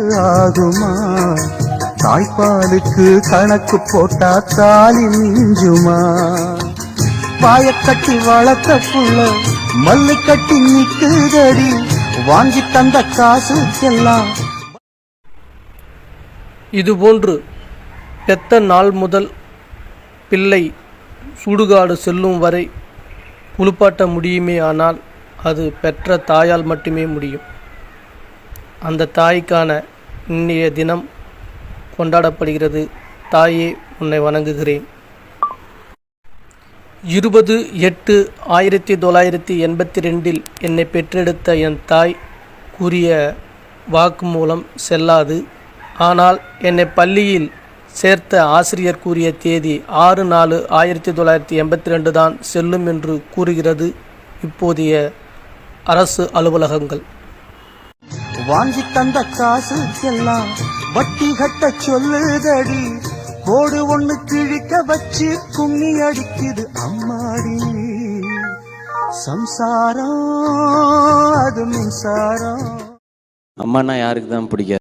காசு ஆகுமா தாய்ப்பாலுக்கு கணக்கு போட்டா தாலி மிஞ்சுமா? பாய கட்டி வளர்த்த புள்ள மல்லு கட்டி நிக்குதடி வாங்கி தந்த காசுக்கெல்லாம். இதுபோன்று பெத்த நாள் முதல் பிள்ளை சுடுகாடு செல்லும் வரை குளிப்பாட்ட முடியுமே ஆனால் அது பெற்ற தாயால் மட்டுமே முடியும். அந்த தாய்க்கான இன்றைய தினம் கொண்டாடப்படுகிறது. தாயே உன்னை வணங்குகிறேன். இருபது எட்டு ஆயிரத்தி தொள்ளாயிரத்தி எண்பத்தி ரெண்டில் என்னை பெற்றெடுத்த என் தாய் கூறிய வாக்குமூலம் செல்லாது. ஆனால் என்னை பள்ளியில் சேர்த்த ஆசிரியர் கூறிய தேதி ஆறு நாலு ஆயிரத்தி தொள்ளாயிரத்தி எண்பத்தி ரெண்டு தான் செல்லும் என்று கூறுகிறது இப்போதைய அரசு அலுவலகங்கள். வாங்கி தந்த காசு எல்லாம் வட்டி கட்ட சொல்லுதடி. கோடு ஒண்ணு கிழிக்க வச்சு கும்மி அடிக்குது அம்மாடி. சம்சாரம் அது மின்சாரம். அம்மானா யாருக்கு தான் பிடிக்காது?